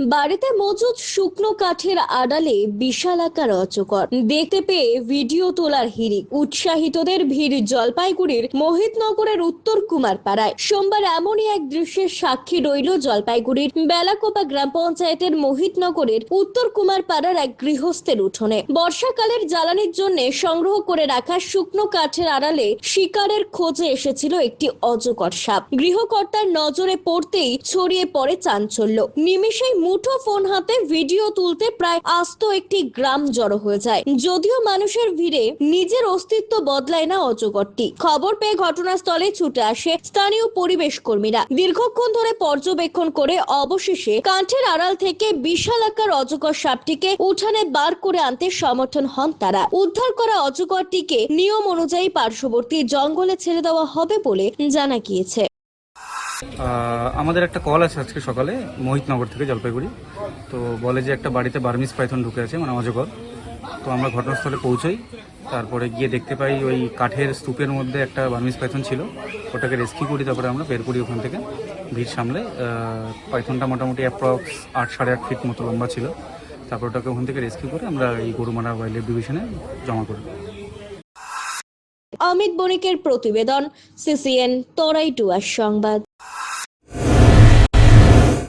বাড়িতে মজুদ শুকনো কাঠের আড়ালে বিশাল আকার অজগর দেখতে পেয়ে ভিডিও তোলার হিড়িক। উৎসাহিতদের ভিড় জলপাইগুড়ির মোহিতনগরের উত্তর কুমার পাড়ায় সোমবার এমনই এক দৃশ্যের সাক্ষী রইল জলপাইগুড়ির বেলাকোপা গ্রাম পঞ্চায়েতের মোহিতনগরের উত্তর কুমার পাড়ার এক গৃহস্থের উঠোনে। বর্ষাকালের জ্বালানির জন্য সংগ্রহ করে রাখা শুকনো কাঠের আড়ালে শিকারের খোঁজে এসেছিল একটি অজগর সাপ। গৃহকর্তার নজরে পড়তেই ছড়িয়ে পড়ে চাঞ্চল্য। নিমেষেই মুঠো ফোন হাতে ভিডিও তুলতে প্রায় আস্ত একটি গ্রাম জড়ো হয়ে যায়। যদিও মানুষের ভিড়ে নিজের অস্তিত্ব বদলায় না অজগরটি খবর পেয়ে ঘটনাস্থলে ছুটে আসে স্থানীয় পরিবেশ কর্মীরা। দীর্ঘক্ষণ ধরে পর্যবেক্ষণ করে অবশেষে কাঠের আড়াল থেকে বিশাল আকার অজগর সাপটিকে উঠানে বার করে আনতে সমর্থন হন তারা। উদ্ধার করা অজগরটিকে নিয়ম অনুযায়ী পার্শ্ববর্তী জঙ্গলে ছেড়ে দেওয়া হবে বলে জানা গিয়েছে। আমাদের একটা কল আছে আজকে সকালে, মোহিতনগর থেকে জলপাইগুড়ি। তো বলে যে একটা বাড়িতে বার্মিস পাইথন ঢুকে আছে মানে অজগর। তো আমরা ঘটনাস্থলে পৌঁছাই, তারপরে গিয়ে দেখতে পাই ওই কাঠের স্তূপের মধ্যে একটা বার্মিস পাইথন ছিল। ওটাকে রেস্কিউ করি, তারপরে আমরা বের করি ওখান থেকে। ভিড় সামলে পাইথনটা মোটামুটি অ্যাপ্রক্স আট সাড়ে আট ফিট মতো লম্বা ছিল। তারপর ওটাকে ওখান থেকে রেস্কিউ করে আমরা এই গরুমারা ওয়াইল্ড লাইফ ডিভিশনে জমা করি। অমিত বণিকের প্রতিবেদন সিসিএন তরাই টুয়ার সংবাদ।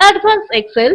Advanced Excel.